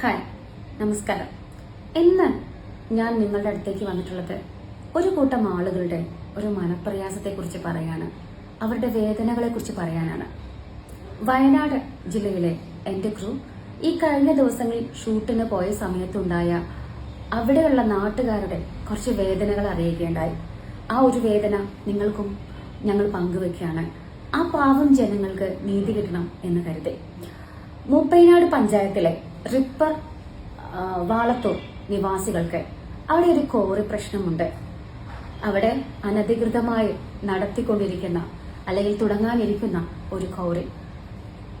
Hi നമസ്കാരം. ഇന്ന് ഞാൻ നിങ്ങളുടെ അടുത്തേക്ക് വന്നിട്ടുള്ളത് ഒരു കൂട്ടം ആളുകളുടെ ഒരു മനപ്രയാസത്തെക്കുറിച്ച് പറയാണ് അവരുടെ വേദനകളെക്കുറിച്ച് പറയാനാണ്. വയനാട് ജില്ലയിലെ എന്റെ ക്രൂ ഈ കഴിഞ്ഞ ദിവസങ്ങളിൽ ഷൂട്ടിന് പോയ സമയത്തുണ്ടായ അവിടെയുള്ള നാട്ടുകാരുടെ കുറച്ച് വേദനകൾ അറിയിക്കേണ്ടായി. ആ ഒരു വേദന നിങ്ങൾക്കും ഞങ്ങൾ പങ്കുവെക്കുകയാണ്. ആ പാവം ജനങ്ങൾക്ക് നീതി കിട്ടണം എന്ന് കരുതി. മൂപ്പൈനാട് പഞ്ചായത്തിലെ റിപ്പർ വാളത്തൂർ നിവാസികൾക്ക് അവിടെ ഒരു കോറി പ്രശ്നമുണ്ട്. അവിടെ അനധികൃതമായി നടത്തിക്കൊണ്ടിരിക്കുന്ന അല്ലെങ്കിൽ തുടങ്ങാനിരിക്കുന്ന ഒരു കോറി.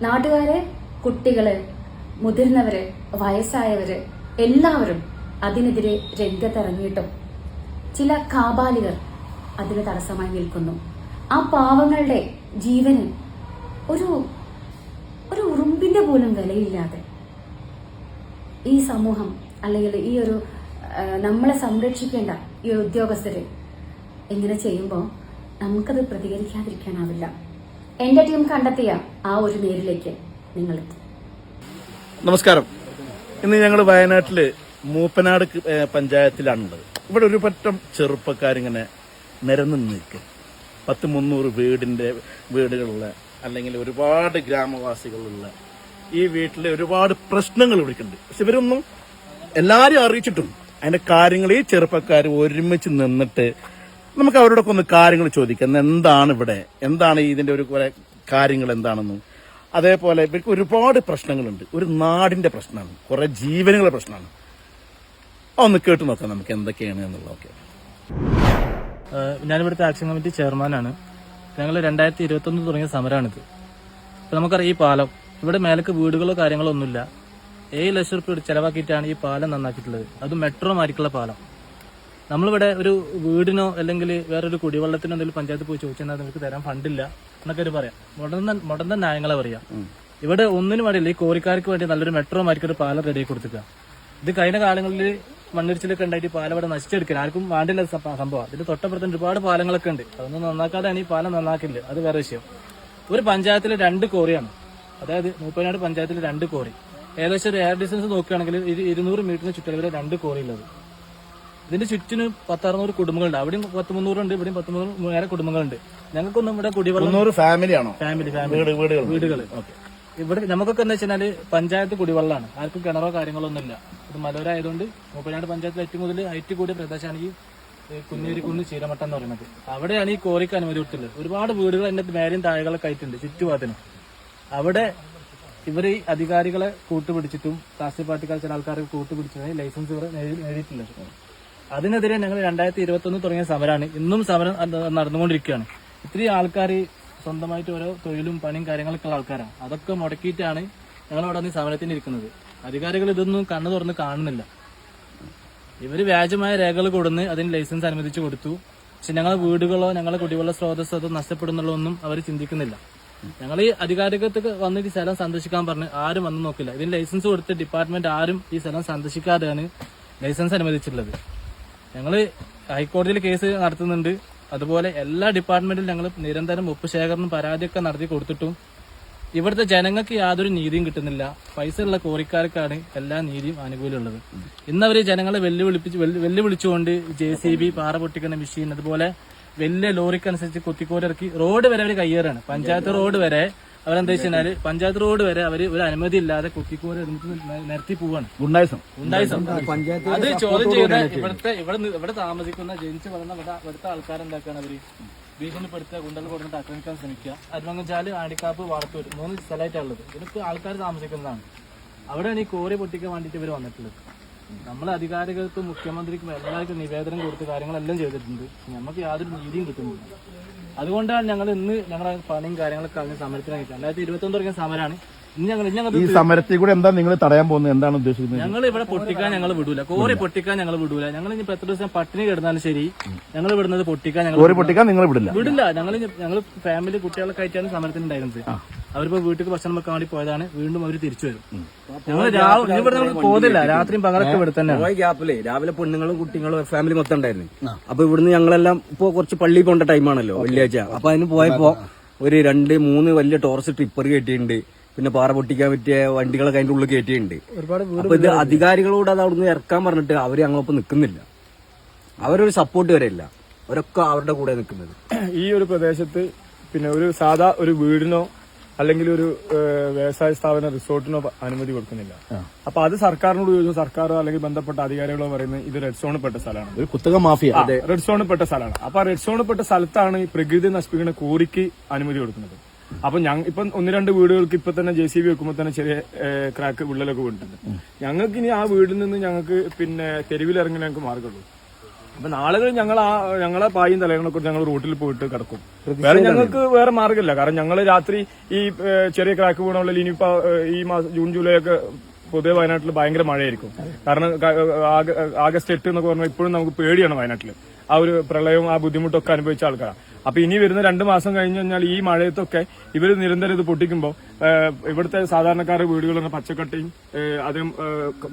നാട്ടുകാരെ കുട്ടികൾ മുതിർന്നവര് വയസ്സായവര് എല്ലാവരും അതിനെതിരെ രംഗത്തിറങ്ങിയിട്ടും ചില കാബാലികർ അതിന് തടസ്സമായി നിൽക്കുന്നു. ആ പാവങ്ങളുടെ ജീവന് ഒരു ഒരു ഉറുമ്പിന്റെ പോലും വിലയില്ലാതെ ഈ സമൂഹം അല്ലെങ്കിൽ ഈ ഒരു നമ്മളെ സംരക്ഷിക്കേണ്ട ഈ ഒരു ഉദ്യോഗസ്ഥര് ഇങ്ങനെ ചെയ്യുമ്പോൾ നമുക്കത് പ്രതികരിക്കാതിരിക്കാനാവില്ല. എന്റെ ടീം കണ്ടെത്തിയ ആ ഒരു നേരിലേക്ക് നിങ്ങൾ നമസ്കാരം. ഇന്ന് ഞങ്ങൾ വയനാട്ടിൽ മൂപ്പനാട് പഞ്ചായത്തിലാണുള്ളത്. ഇവിടെ ഒരു പറ്റം ചെറുപ്പക്കാരിങ്ങനെ നിരന്ന് നിൽക്കും. പത്ത് മുന്നൂറ് വീടിന്റെ വീടുകളുള്ള അല്ലെങ്കിൽ ഒരുപാട് ഗ്രാമവാസികളുള്ള ഈ വീട്ടിലെ ഒരുപാട് പ്രശ്നങ്ങൾ ഇവിടേക്കുണ്ട്. പക്ഷെ ഇവരൊന്നും എല്ലാരും അറിയിച്ചിട്ടും അതിന്റെ കാര്യങ്ങൾ ഈ ചെറുപ്പക്കാർ ഒരുമിച്ച് നിന്നിട്ട് നമുക്ക് അവരോടൊക്കെ ഒന്ന് കാര്യങ്ങൾ ചോദിക്കാം. എന്താണ് ഇവിടെ? എന്താണ് ഇതിന്റെ ഒരു കുറെ കാര്യങ്ങൾ എന്താണെന്നും? അതേപോലെ ഇവർക്ക് ഒരുപാട് പ്രശ്നങ്ങളുണ്ട്. ഒരു നാടിന്റെ പ്രശ്നമാണ്. കുറെ ജീവനുകളുടെ പ്രശ്നമാണ്. ഒന്ന് കേട്ടു നോക്കാം നമുക്ക് എന്തൊക്കെയാണ് എന്നുള്ളതൊക്കെ. ഞാനിവിടുത്തെ ആക്ഷൻ കമ്മിറ്റി ചെയർമാനാണ് ഞങ്ങൾ രണ്ടായിരത്തി ഇരുപത്തൊന്ന് തുടങ്ങിയ സമരമാണിത് നമുക്കറിയാം ഈ പാലം ഇവിടെ മേലക്ക് വീടുകളോ കാര്യങ്ങളോ ഒന്നുമില്ല. ഏഴ് ലക്ഷം റുപ്യ ചെലവാക്കിയിട്ടാണ് ഈ പാലം നന്നാക്കിയിട്ടുള്ളത്. അത് മെട്രോ മാരിക്കുള്ള പാലം. നമ്മളിവിടെ ഒരു വീടിനോ അല്ലെങ്കിൽ വേറൊരു കുടിവെള്ളത്തിനോ എന്തെങ്കിലും പഞ്ചായത്ത് പോയി ചോദിച്ചാൽ നിങ്ങൾക്ക് തരാൻ ഫണ്ടില്ല എന്നൊക്കെ ഒരു പറയാം. മുടന്ന മുടന്ന ന്യായങ്ങളെ പറയാം. ഇവിടെ ഒന്നിനും വേണ്ടിയില്ല ഈ കോറിക്കാർക്ക് വേണ്ടി നല്ലൊരു മെട്രോ മാരിക്കൊരു പാലം റെഡിയാക്കി കൊടുത്തു ഇത് കഴിഞ്ഞ കാലങ്ങളിൽ മണ്ണിടിച്ചിലൊക്കെ ഉണ്ടായിട്ട് പാലം ഇവിടെ നശിച്ചെടുക്കാൻ ആർക്കും വേണ്ടില്ല സംഭവം. ഇതിന്റെ തൊട്ടപ്പുറത്ത് ഒരുപാട് പാലങ്ങളൊക്കെ ഉണ്ട്. അതൊന്നും നന്നാക്കാതെയാണ് ഈ പാലം നന്നാക്കില്ല അത് വേറെ വിഷയം. ഒരു പഞ്ചായത്തിൽ രണ്ട് കോറിയാണ്. അതായത് മൂപ്പനാട് പഞ്ചായത്തിൽ രണ്ട് കോറി ഏകദേശം ഒരു എയർ ഡിസ്റ്റൻസ് നോക്കുകയാണെങ്കിൽ ഇത് ഇരുന്നൂറ് മീറ്ററിന് ചുറ്റളവിൽ രണ്ട് കോറി ഉള്ളത്. ഇതിന്റെ ചുറ്റിന് പത്തറുന്നൂറ് കുടുംബങ്ങളുണ്ട്. അവിടെയും പത്ത് മുന്നൂറുണ്ട് ഇവിടെയും പത്ത് മുന്നൂറ് വേറെ കുടുംബങ്ങളുണ്ട്. ഞങ്ങൾക്കൊന്നും ഇവിടെ കുടിവെള്ളം ഫാമിലിയാണോ ഫാമിലി ഫാമിലി വീട് വീടുകൾ. ഇവിടെ നമുക്കൊക്കെ എന്താ വെച്ചാൽ പഞ്ചായത്ത് കുടിവെള്ളമാണ് ആർക്കും കിണറോ കാര്യങ്ങളോ ഒന്നുമില്ല. ഇത് മലയോര ആയതുകൊണ്ട് മൂപ്പനാട് പഞ്ചായത്തിൽ ഏറ്റവും കൂടുതൽ ഹൈറ്റ് കൂടിയ പ്രദേശമാണ് ഈ കുഞ്ഞേരിക്കുന്ന് ചീരമട്ടം എന്ന് പറയുന്നത്. അവിടെയാണ് ഈ കോറിക്ക് അനുമതി കൊടുത്തുള്ളത് ഒരുപാട് വീടുകൾ എന്റെ മേലെയും താഴെകളൊക്കെ ആയിട്ടുണ്ട് ചുറ്റുപാത്തിനും അവിടെ ഇവർ ഈ അധികാരികളെ കൂട്ടുപിടിച്ചിട്ടും രാഷ്ട്രീയ പാർട്ടിക്കാർ ചില ആൾക്കാരെ കൂട്ടുപിടിച്ചതിന് ലൈസൻസ് ഇവർ നേടിയിട്ടില്ല അതിനെതിരെ ഞങ്ങൾ രണ്ടായിരത്തി ഇരുപത്തി ഒന്ന് തുടങ്ങിയ സമരമാണ് ഇന്നും സമരം നടന്നുകൊണ്ടിരിക്കുകയാണ്. ഇത്രയും ആൾക്കാർ സ്വന്തമായിട്ട് ഓരോ തൊഴിലും പണിയും കാര്യങ്ങളൊക്കെ ഉള്ള ആൾക്കാരാണ്. അതൊക്കെ മുടക്കിയിട്ടാണ് ഞങ്ങൾ അവിടെ നിന്ന് സമരത്തിന് ഇരിക്കുന്നത്. അധികാരികൾ ഇതൊന്നും കണ്ണു തുറന്ന് കാണുന്നില്ല. ഇവർ വ്യാജമായ രേഖകൾ കൊടുന്ന് അതിന് ലൈസൻസ് അനുവദിച്ചു കൊടുത്തു. പക്ഷെ ഞങ്ങളുടെ വീടുകളോ ഞങ്ങളുടെ കുടിവെള്ള സ്രോതസ്സോ നഷ്ടപ്പെടുന്നുള്ളതൊന്നും അവർ ചിന്തിക്കുന്നില്ല. ഞങ്ങൾ ഈ അധികാരികത്തൊക്കെ വന്നിട്ട് ഈ സ്ഥലം സന്ദർശിക്കാൻ പറഞ്ഞു ആരും വന്നു നോക്കില്ല. ഇതിന് ലൈസൻസ് കൊടുത്ത ഡിപ്പാർട്ട്മെന്റ് ആരും ഈ സ്ഥലം സന്ദർശിക്കാതെയാണ് ലൈസൻസ് അനുവദിച്ചിട്ടുള്ളത്. ഞങ്ങൾ ഹൈക്കോടതിയിൽ കേസ് നടത്തുന്നുണ്ട്. അതുപോലെ എല്ലാ ഡിപ്പാർട്ട്മെന്റിലും ഞങ്ങൾ നിരന്തരം ഒപ്പ് ശേഖരണം പരാതിയൊക്കെ നടത്തി കൊടുത്തിട്ടും ഇവിടുത്തെ ജനങ്ങൾക്ക് യാതൊരു നീതിയും കിട്ടുന്നില്ല. പൈസ ഉള്ള കോറിക്കാർക്കാണ് എല്ലാ നീതിയും ആനുകൂല്യമുള്ളത്. ഇന്നവര് ജനങ്ങളെ വെല്ലുവിളിപ്പിച്ച് വെല്ലുവിളിച്ചുകൊണ്ട് ജെ സി ബി പാറ പൊട്ടിക്കുന്ന മെഷീൻ അതുപോലെ വലിയ ലോറിക്കനുസരിച്ച് കുത്തിക്കോരി ഇറക്കി റോഡ് വരെ അവർ കയ്യേറാണ്. പഞ്ചായത്ത് റോഡ് വരെ അവരെന്താ വെച്ചാൽ പഞ്ചായത്ത് റോഡ് വരെ അവർ ഒരു അനുമതി ഇല്ലാതെ കുത്തിക്കോരി എടുത്ത് നിരത്തി പോവാണ്. ഗുണ്ടായിസം. ഉണ്ടായി സംഭവം. അത് ചോദ്യം ചെയ്യുന്ന ഇവിടുത്തെ ഇവിടെ ഇവിടെ താമസിക്കുന്ന ജനിച്ച് വളർന്ന ഇവിടെ ഇവിടുത്തെ ആൾക്കാരെന്താക്കാണ് അവർ? ഭീഷണിപ്പെടുത്തുക ഗുണ്ടൽ കൊടുത്തിട്ട് ആക്രമിക്കാൻ ശ്രമിക്കുക. അരുമങ്ങച്ചാൽ ആടിക്കാപ്പ് വാർത്തൂർ മൂന്ന് സ്ഥലമായിട്ടുള്ളത് ഇതിപ്പോ ആൾക്കാർ താമസിക്കുന്നതാണ്. അവിടെയാണ് ഈ കോറി പൊട്ടിക്കാൻ വേണ്ടിയിട്ട് ഇവർ വന്നിട്ടുള്ളത്. നമ്മൾ അധികാരികൾക്കും മുഖ്യമന്ത്രിക്കും എല്ലാവർക്കും നിവേദനം കൊടുത്ത് കാര്യങ്ങളെല്ലാം ചെയ്തിട്ടുണ്ട്. നമുക്ക് യാതൊരു നീതിയും കിട്ടുന്നില്ല. അതുകൊണ്ടാണ് ഞങ്ങൾ ഇന്ന് ഞങ്ങളുടെ പണിയും കാര്യങ്ങളൊക്കെ അതിന് സമരത്തിനായിട്ട്. രണ്ടായിരത്തി ഇരുപത്തി ഒന്ന് തുടങ്ങിയ സമരമാണ് ഞങ്ങൾ ഇനി ഞങ്ങൾ ഈ സമരത്തിൽ കൂടെ എന്താ നിങ്ങൾ തടയാൻ പോകുന്നത്? എന്താണ് ഉദ്ദേശിക്കുന്നത്? ഞങ്ങൾ ഇവിടെ പൊട്ടിക്കാൻ ഞങ്ങൾ വിടൂല. കോറി പൊട്ടിക്കാൻ ഞങ്ങൾ വിടൂല. ഞങ്ങൾ ഇനി എത്ര ദിവസം പട്ടിണി കിടന്നാലും ശരി ഞങ്ങൾ വിടുന്നത് പൊട്ടിക്കാൻ ഞങ്ങൾ കോറി പൊട്ടിക്കാൻ നിങ്ങൾ വിടില്ല. വിടില്ല. ഞങ്ങൾ ഞങ്ങൾ ഫാമിലി കുട്ടികളൊക്കെ ആയിട്ടാണ് സമരത്തിന് ഉണ്ടായിരുന്നത് അവരിപ്പോ വീട്ടിൽ ഭക്ഷണം വെക്കാൻ വേണ്ടി പോയതാണ്. വീണ്ടും അവർ തിരിച്ചു വരും. ഞങ്ങൾ ഇവിടെ നമ്മൾ പോകുന്നില്ല രാത്രിയും പകലൊക്കെ ഇവിടെ തന്നെ ഗ്യാപ്പിൽ. രാവിലെ പെണ്ണുങ്ങളും കുട്ടികളും ഫാമിലി മൊത്തം ഉണ്ടായിരുന്നു. അപ്പൊ ഇവിടുന്ന് ഞങ്ങളെല്ലാം ഇപ്പൊ കുറച്ച് പള്ളി പോകേണ്ട ടൈമാണല്ലോ വെള്ളിയാഴ്ച. അപ്പൊ അതിന് പോയപ്പോ ഒരു രണ്ട് മൂന്ന് വലിയ ടോർച്ച് ട്രിപ്പർ കെട്ടിയിട്ടുണ്ട് പിന്നെ പാറ പൊട്ടിക്കാൻ പറ്റിയ വണ്ടികളൊക്കെ അതിന്റെ ഉള്ളിൽ കയറ്റിയിട്ടുണ്ട് ഒരുപാട് അപ്പൊ ഇത് അധികാരികളോട് അത് അവിടുന്ന് ഇറക്കാൻ പറഞ്ഞിട്ട് അവർ ഞങ്ങളൊപ്പം നിൽക്കുന്നില്ല അവരൊരു സപ്പോർട്ട് വരെ ഇല്ല. അവരൊക്കെ അവരുടെ കൂടെ നിൽക്കുന്നത് ഈ ഒരു പ്രദേശത്ത് പിന്നെ ഒരു സാധാ ഒരു വീടിനോ അല്ലെങ്കിൽ ഒരു വ്യവസായ സ്ഥാപന റിസോർട്ടിനോ അനുമതി കൊടുക്കുന്നില്ല. അപ്പൊ അത് സർക്കാരിനോട് ചോദിച്ചു സർക്കാരോ അല്ലെങ്കിൽ ബന്ധപ്പെട്ട അധികാരികളോ പറയുന്നത് ഇത് റെഡ് സോണിൽ പെട്ട സ്ഥലമാണ്. ഒരു കുത്തക മാഫിയ റെഡ് സോണിൽ പെട്ട സ്ഥലമാണ്. അപ്പൊ ആ റെഡ് സോണിൽ പെട്ട സ്ഥലത്താണ് ഈ പ്രകൃതി നശിപ്പിക്കുന്ന കോറിക്ക് അനുമതി കൊടുക്കുന്നത്. അപ്പൊ ഞങ്ങൾ ഇപ്പൊ ഒന്ന് രണ്ട് വീടുകൾക്ക് ഇപ്പൊ തന്നെ ജെ സി ബി വെക്കുമ്പോൾ തന്നെ ചെറിയ ക്രാക്ക് വിള്ളലൊക്കെ വീണിട്ടുണ്ട് ഞങ്ങൾക്ക് ഇനി ആ വീടിൽ നിന്ന് ഞങ്ങൾക്ക് പിന്നെ തെരുവിലിറങ്ങി ഞങ്ങൾക്ക് മാർഗമുള്ളൂ അപ്പൊ നാളുകൾ ഞങ്ങൾ ആ ഞങ്ങളെ പായും തലകളെ കുറിച്ച് ഞങ്ങൾ റൂട്ടിൽ പോയിട്ട് കിടക്കും. വേറെ ഞങ്ങൾക്ക് വേറെ മാർഗമില്ല കാരണം ഞങ്ങൾ രാത്രി ഈ ചെറിയ ക്രാക്ക് വീണുള്ള ഇനിയിപ്പോ ഈ മാസം ജൂൺ ജൂലൈ ഒക്കെ പൊതുവെ വയനാട്ടിൽ ഭയങ്കര മഴയായിരിക്കും. കാരണം ആഗസ്റ്റ് എട്ട് എന്നൊക്കെ പറഞ്ഞാൽ ഇപ്പോഴും നമുക്ക് പേടിയാണ് വയനാട്ടിൽ ആ ഒരു പ്രളയവും ആ ബുദ്ധിമുട്ടൊക്കെ അനുഭവിച്ച ആൾക്കാരാണ് അപ്പൊ ഇനി വരുന്ന രണ്ട് മാസം കഴിഞ്ഞു കഴിഞ്ഞാൽ ഈ മഴയത്തൊക്കെ ഇവർ നിരന്തരം ഇത് പൊട്ടിക്കുമ്പോൾ ഇവിടുത്തെ സാധാരണക്കാരുടെ വീടുകളുടെ പച്ചക്കട്ടയും അതും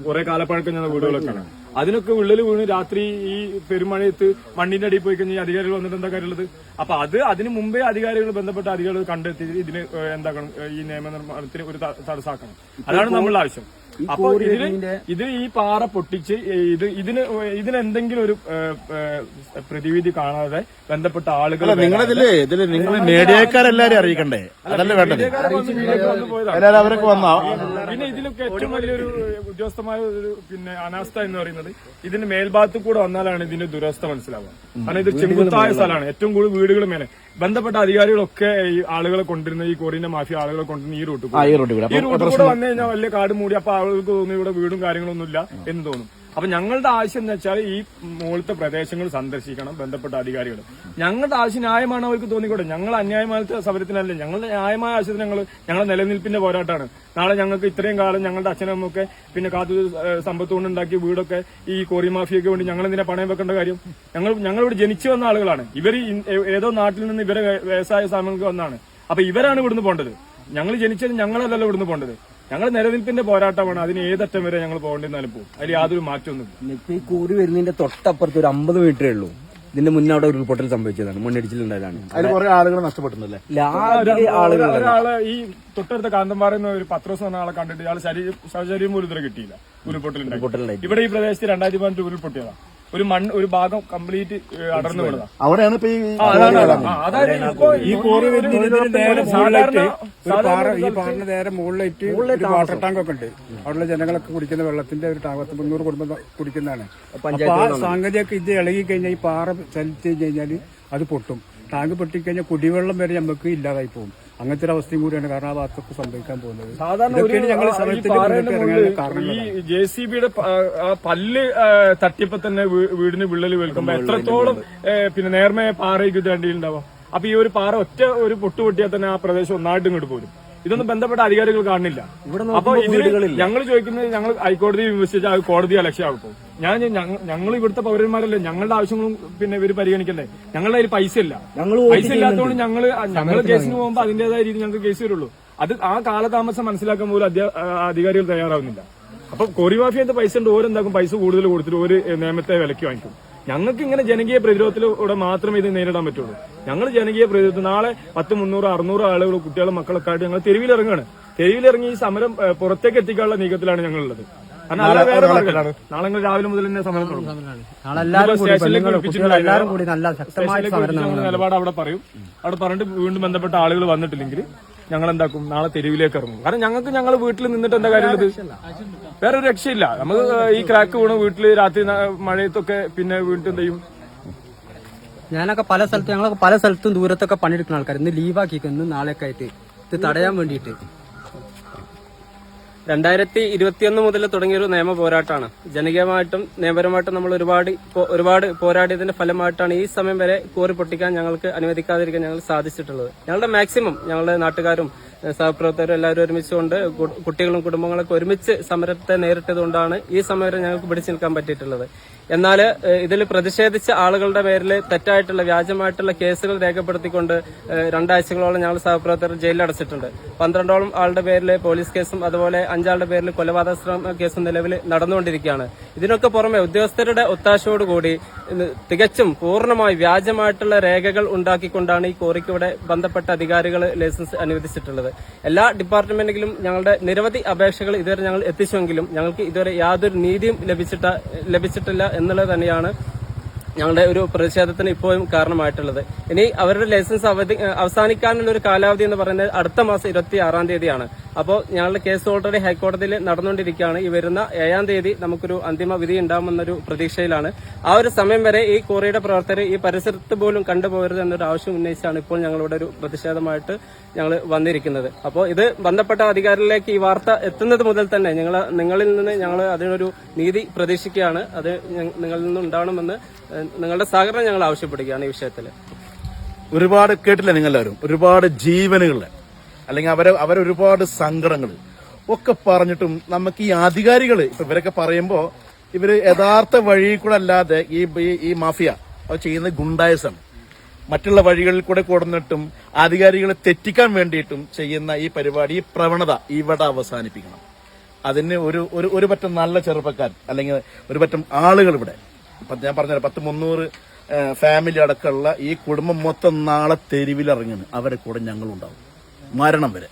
കുറെ കാലപ്പഴക്കം ചെന്ന വീടുകളൊക്കെയാണ്. അതിനൊക്കെ ഉള്ളിൽ വീണ് രാത്രി ഈ പെരുമഴയത്ത് മണ്ണിന്റെ അടിയിൽ പോയി കഴിഞ്ഞാൽ അധികാരികൾ വന്നിട്ട് എന്താ കാര്യമുള്ളത്? അപ്പൊ അത് അതിന് മുമ്പേ അധികാരികൾ ബന്ധപ്പെട്ട അധികാരികൾ കണ്ടെത്തി ഇതിന് എന്താക്കണം ഈ നിയമനിർമ്മാണത്തിന് ഒരു തടസ്സാക്കണം. അതാണ് നമ്മളുടെ ആവശ്യം. അപ്പൊ ഇതിന് ഇത് ഈ പാറ പൊട്ടിച്ച് ഇത് ഇതിന് ഇതിനെന്തെങ്കിലും ഒരു പ്രതിവിധി കാണാതെ ബന്ധപ്പെട്ട ആളുകൾ നിങ്ങളിതിൽ ഇതിൽ നിങ്ങൾ മീഡിയക്കാരെല്ലാരും അറിയിക്കണ്ടേ? അതല്ലേ വേണ്ടത്? എല്ലാരും അവരൊക്കെ വന്നാ. പിന്നെ ഇതിലൊക്കെ ഏറ്റവും വലിയൊരു ഉദ്യോഗസ്ഥമായ ഒരു പിന്നെ അനാസ്ഥ എന്ന് പറയുന്നത് ഇതിന് മേൽഭാഗത്ത് കൂടെ വന്നാലാണ് ഇതിന്റെ ദുരവസ്ഥ മനസ്സിലാവുക. കാരണം ഇത് ചെങ്കുത്തായ സ്ഥലമാണ്. ഏറ്റവും കൂടുതൽ വീടുകൾ മേലെ. ബന്ധപ്പെട്ട അധികാരികളൊക്കെ ഈ ആളുകളെ കൊണ്ടിരുന്ന ഈ കൊറിയന്റെ മാഫിയ ആളുകളെ കൊണ്ടിരുന്ന ഈ റൂട്ട്. ഈ റൂട്ട് കൂടെ. വന്നു കഴിഞ്ഞാൽ വലിയ കാട് മൂടി അപ്പൊ ആളുകൾക്ക് തോന്നുന്നു ഇവിടെ വീടും കാര്യങ്ങളൊന്നുമില്ല എന്ന് തോന്നും. അപ്പൊ ഞങ്ങളുടെ ആവശ്യം എന്ന് വെച്ചാൽ ഈ മുകളിലത്തെ പ്രദേശങ്ങൾ സന്ദർശിക്കണം ബന്ധപ്പെട്ട അധികാരികൾ. ഞങ്ങളുടെ ആവശ്യം ന്യായമാണ് അവർക്ക് തോന്നിക്കോട്ടെ? ഞങ്ങൾ അന്യായമായ സമരത്തിനല്ല ഞങ്ങളുടെ ന്യായമായ ആവശ്യത്തിന് ഞങ്ങൾ ഞങ്ങളുടെ നിലനിൽപ്പിന്റെ പോരാട്ടമാണ്. നാളെ ഞങ്ങൾക്ക് ഇത്രയും കാലം ഞങ്ങളുടെ അച്ഛനമ്മൊക്കെ പിന്നെ കാത്തു സമ്പത്ത് കൊണ്ടുണ്ടാക്കിയ വീടൊക്കെ ഈ കോറി മാഫിയൊക്കെ വേണ്ടി ഞങ്ങൾ എന്തിനാ പണയം വെക്കേണ്ട കാര്യം? ഞങ്ങൾ ഞങ്ങളിവിടെ ജനിച്ചു വന്ന ആളുകളാണ്. ഇവർ ഏതോ നാട്ടിൽ നിന്ന് ഇവരെ വ്യ- വ്യവസായ സ്ഥാപനങ്ങൾക്ക് വന്നാണ് അപ്പൊ ഇവരാണ് ഇവിടുന്ന് പോകേണ്ടത് ഞങ്ങൾ ജനിച്ചത് ഞങ്ങളല്ലല്ലോ ഇവിടുന്ന് പോകേണ്ടത് ഞങ്ങൾ നിലനിൽപ്പിന്റെ പോരാട്ടമാണ്. അതിന് ഏതറ്റം വരെ ഞങ്ങൾ പോകേണ്ടിരുന്നാലും പോകും അതിൽ യാതൊരു മാറ്റമൊന്നും ഇപ്പൊ ഈ കൂറി വരുന്നതിന്റെ തൊട്ടപ്പുറത്ത് ഒരു അമ്പത് മീറ്ററേ ഉള്ളൂ. ഇതിന്റെ മുന്നേ അവിടെ ഉരുൾപൊട്ടൽ സംഭവിച്ചതാണ്. മണ്ണിടിച്ചിലുണ്ടായതാണ്. അതിൽ കുറെ ആളുകൾ ആളുകൾ ഒരാൾ ഈ തൊട്ടടുത്ത കാന്തമ്പാറ എന്ന ഒരു പത്രോസ് എന്ന ആളെ കണ്ടിട്ട് ഇയാൾ ശരീരം ശരീരം പോലും ഇതുവരെ കിട്ടിയില്ല. ഉരുൾപൊട്ടലുണ്ടായി. ഇവിടെ ഈ പ്രദേശത്ത് രണ്ടായിരത്തി പതിനെട്ട് ഉരുൾപൊട്ടിയതാ. ഒരു മണ്ണ് ഒരു ഭാഗം കംപ്ലീറ്റ് അടർന്നു വിടുന്നത് അവിടെയാണ് ഇപ്പൊ അതായത് ഇപ്പോ ഈ കോറി. വരുന്നതിന് നേരെ സാധാരണ മുകളിലായിട്ട് ഒരു പാറ ഈ നേരെ മുകളിലായിട്ട് ഒരു വാട്ടർ ടാങ്ക് ഒക്കെ ഉണ്ട്. അവിടെയുള്ള ജനങ്ങളൊക്കെ കുടിക്കുന്ന വെള്ളത്തിന്റെ ഒരു ടാങ്ക് മുന്നൂറ് കുടുംബം കുടിക്കുന്നതാണ്. അപ്പൊ ആ സാങ്കേതിക ഇത് ഇളകി കഴിഞ്ഞാൽ ഈ പാറ ചലിച്ചു കഴിഞ്ഞാൽ അത് പൊട്ടും. ടാങ്ക് പൊട്ടിക്കഴിഞ്ഞാൽ കുടിവെള്ളം വരെ നമുക്ക് ഇല്ലാതായി പോകും. അങ്ങനത്തെ ഒരു അവസ്ഥയും കൂടിയാണ് കാരണം ആ ഭാഗത്തൊക്കെ സംഭവിക്കാൻ പോകുന്നത്. സാധാരണ ഈ ജെ സി ബിയുടെ ആ പല്ല് തട്ടിയപ്പോ തന്നെ വീടിന് വിള്ളൽ വെൽക്കുമ്പോ എത്രത്തോളം പിന്നെ നേർമയ പാറയ്ക്ക് ഇത് രണ്ടിലുണ്ടാവാം അപ്പൊ ഈ ഒരു പാറ ഒറ്റ ഒരു പൊട്ട് പൊട്ടിയാൽ തന്നെ ആ പ്രദേശം ഒന്നായിട്ട് ഇങ്ങോട്ട് പോരും. ഇതൊന്നും ബന്ധപ്പെട്ട അധികാരികൾ കാണുന്നില്ല. അപ്പൊ ഇതിന് ഞങ്ങൾ ചോദിക്കുന്നത് ഞങ്ങൾ ഹൈക്കോടതി വിമർശിച്ചാൽ കോടതി അലക്ഷ്യമാകും ഞാൻ ഞങ്ങൾ ഇവിടുത്തെ പൗരന്മാരല്ലേ? ഞങ്ങളുടെ ആവശ്യങ്ങളും പിന്നെ ഇവർ പരിഗണിക്കണ്ടേ? ഞങ്ങളുടെ കയ്യിൽ പൈസ ഇല്ല പൈസ ഇല്ലാത്തതുകൊണ്ട് ഞങ്ങൾ ഞങ്ങൾ കേസിന് പോകുമ്പോൾ അതിന്റേതായ രീതിയിൽ ഞങ്ങൾക്ക് കേസ് വരുള്ളൂ. അത് ആ കാലതാമസം മനസ്സിലാക്കാൻ പോലും അധികാരികൾ തയ്യാറാവുന്നില്ല. അപ്പൊ കോറി മാഫിയത്തെ പൈസ ഉണ്ട്? ഓരെന്താക്കും പൈസ കൂടുതൽ കൊടുത്തിട്ട് ഒരു നിയമത്തെ വിലക്ക് വാങ്ങിക്കും. ഞങ്ങൾക്ക് ഇങ്ങനെ ജനകീയ പ്രതിരോധത്തിലൂടെ മാത്രമേ ഇത് നേരിടാൻ പറ്റുള്ളൂ. ഞങ്ങൾ ജനകീയ പ്രതിരോധം നാളെ പത്ത് മുന്നൂറ് അറുന്നൂറ് ആളുകൾ കുട്ടികളും മക്കളൊക്കെ ആയിട്ട് ഞങ്ങൾ തെരുവിലിറങ്ങുകയാണ് തെരുവിലിറങ്ങി ഈ സമരം പുറത്തേക്ക് എത്തിക്കാനുള്ള നീക്കത്തിലാണ് ഞങ്ങളുള്ളത്. നാളെ രാവിലെ മുതൽ തന്നെ സമരം തുടങ്ങും. എല്ലാവരും കൂടി പെണ്ണുങ്ങളും കുട്ടികളും എല്ലാവരും കൂടി നല്ല ശക്തമായ സമരം നിലപാട് അവിടെ പറയും. അവിടെ പറഞ്ഞിട്ട് വീണ്ടും ബന്ധപ്പെട്ട ആളുകൾ വന്നിട്ടില്ലെങ്കിൽ ഞങ്ങൾ എന്താക്കും? നാളെ തെരുവിലേക്ക് ഇറങ്ങും. കാരണം ഞങ്ങൾക്ക് ഞങ്ങൾ വീട്ടിൽ നിന്നിട്ട് എന്താ കാര്യമുള്ളത് വേറെ ഒരു രക്ഷയില്ല. നമുക്ക് ഈ ക്രാക്ക് വീണ് വീട്ടിൽ രാത്രി മഴയത്തൊക്കെ പിന്നെ വീണ്ടും എന്ത് ചെയ്യും? ഞാനൊക്കെ പല സ്ഥലത്തും ഞങ്ങളൊക്കെ പല സ്ഥലത്തും ദൂരത്തൊക്കെ പണിയെടുക്കുന്ന ആൾക്കാർ ഇന്ന് ലീവാക്കി നാളെ നാളെയൊക്കെ ആയിട്ട്. ഇത് തടയാൻ വേണ്ടിയിട്ട്. രണ്ടായിരത്തി ഇരുപത്തിയൊന്ന് മുതൽ തുടങ്ങിയ ഒരു നിയമ പോരാട്ടമാണ്. ജനകീയമായിട്ടും നിയമപരമായിട്ടും നമ്മൾ ഒരുപാട് ഒരുപാട് പോരാടിയതിന്റെ ഫലമായിട്ടാണ് ഈ സമയം വരെ കോറി പൊട്ടിക്കാൻ ഞങ്ങൾക്ക് അനുവദിക്കാതിരിക്കാൻ ഞങ്ങൾ സാധിച്ചിട്ടുള്ളത്. ഞങ്ങളുടെ മാക്സിമം ഞങ്ങളുടെ നാട്ടുകാരും സഹപ്രവർത്തകരും എല്ലാവരും ഒരുമിച്ചുകൊണ്ട് കുട്ടികളും കുടുംബങ്ങളൊക്കെ ഒരുമിച്ച് സമരത്തെ നേരിട്ടതുകൊണ്ടാണ് ഈ സമരം ഞങ്ങൾക്ക് പിടിച്ചു നിൽക്കാൻ പറ്റിയിട്ടുള്ളത്. എന്നാൽ ഇതിൽ പ്രതിഷേധിച്ച ആളുകളുടെ പേരിൽ തെറ്റായിട്ടുള്ള വ്യാജമായിട്ടുള്ള കേസുകൾ രേഖപ്പെടുത്തിക്കൊണ്ട് രണ്ടാഴ്ചകളോളം ഞങ്ങൾ സഹപ്രവർത്തകർ ജയിലിൽ അടച്ചിട്ടുണ്ട്. പന്ത്രണ്ടോളം ആളുടെ പേരിൽ പോലീസ് കേസും അതുപോലെ അഞ്ചാളുടെ പേരിൽ കൊലപാതക കേസും നിലവിൽ നടന്നുകൊണ്ടിരിക്കുകയാണ്. ഇതിനൊക്കെ പുറമെ ഉദ്യോഗസ്ഥരുടെ ഒത്താശയോടുകൂടി തികച്ചും പൂർണമായി വ്യാജമായിട്ടുള്ള രേഖകൾ ഉണ്ടാക്കിക്കൊണ്ടാണ് ഈ കോറിക്ക് ബന്ധപ്പെട്ട അധികാരികൾ ലൈസൻസ് അനുവദിച്ചിട്ടുള്ളത്. ആവശ്യപ്പെട്ടിട്ടുള്ളത് എല്ലാ ഡിപ്പാർട്ട്മെന്റിലും ഞങ്ങളുടെ നിരവധി അപേക്ഷകൾ ഇതുവരെ ഞങ്ങൾ എത്തിച്ചുവെങ്കിലും ഞങ്ങൾക്ക് ഇതുവരെ യാതൊരു നീതിയും ലഭിച്ചിട്ട ലഭിച്ചിട്ടില്ല എന്നുള്ളത് തന്നെയാണ് ഞങ്ങളുടെ ഒരു പ്രതിഷേധത്തിന് ഇപ്പോഴും കാരണമായിട്ടുള്ളത്. ഇനി അവരുടെ ലൈസൻസ് അവധി അവസാനിക്കാനുള്ള ഒരു കാലാവധി എന്ന് പറയുന്നത് അടുത്ത മാസം ഇരുപത്തി ആറാം തീയതിയാണ്. അപ്പോൾ ഞങ്ങളുടെ കേസ് ഓൾറെഡി ഹൈക്കോടതിയിൽ നടന്നുകൊണ്ടിരിക്കുകയാണ്. ഈ വരുന്ന ഏഴാം തീയതി നമുക്കൊരു അന്തിമ വിധി ഉണ്ടാകുമെന്നൊരു പ്രതീക്ഷയിലാണ്. ആ ഒരു സമയം വരെ ഈ കോറിയുടെ പ്രവർത്തകർ ഈ പരിസരത്ത് പോലും കണ്ടുപോകരുത് എന്നൊരു ആവശ്യം ഉന്നയിച്ചാണ് ഇപ്പോൾ ഞങ്ങളുടെ ഒരു പ്രതിഷേധമായിട്ട് ഞങ്ങൾ വന്നിരിക്കുന്നത്. അപ്പോൾ ഇത് ബന്ധപ്പെട്ട അധികാരികളിലേക്ക് ഈ വാർത്ത എത്തുന്നത് മുതൽ തന്നെ ഞങ്ങൾ നിങ്ങളിൽ നിന്ന് ഞങ്ങൾ അതിനൊരു നീതി പ്രതീക്ഷിക്കുകയാണ്. അത് നിങ്ങളിൽ നിന്ന് ഉണ്ടാവണമെന്ന് നിങ്ങളുടെ സഹകരണം ഞങ്ങൾ ആവശ്യപ്പെടുകയാണ് ഈ വിഷയത്തിൽ ഒരുപാട് കേട്ടില്ല നിങ്ങളെല്ലാവരും? ഒരുപാട് ജീവനുകൾ. അല്ലെങ്കിൽ അവരെ അവരൊരുപാട് സങ്കടങ്ങൾ ഒക്കെ പറഞ്ഞിട്ടും നമുക്ക് ഈ അധികാരികൾ ഇപ്പൊ ഇവരൊക്കെ പറയുമ്പോൾ ഇവർ യഥാർത്ഥ വഴി കൂടെ അല്ലാതെ ഈ ഈ- മാഫിയ ചെയ്യുന്ന ഗുണ്ടായസാണ് മറ്റുള്ള വഴികളിൽ കൂടെ കൊടുന്നിട്ടും അധികാരികളെ തെറ്റിക്കാൻ വേണ്ടിയിട്ടും ചെയ്യുന്ന ഈ പരിപാടി പ്രവണത ഇവിടെ അവസാനിപ്പിക്കണം. അതിന് ഒരു ഒരു ഒരു പറ്റം നല്ല ചെറുപ്പക്കാർ അല്ലെങ്കിൽ ഒരു പറ്റം ആളുകൾ ഇവിടെ. ഇപ്പം ഞാൻ പറഞ്ഞ പത്ത് മുന്നൂറ് ഫാമിലി അടക്കമുള്ള ഈ കുടുംബം മൊത്തം നാളെ തെരുവിലിറങ്ങുന്നു. അവരെ കൂടെ ഞങ്ങളുണ്ടാവും. മരണം വരെ.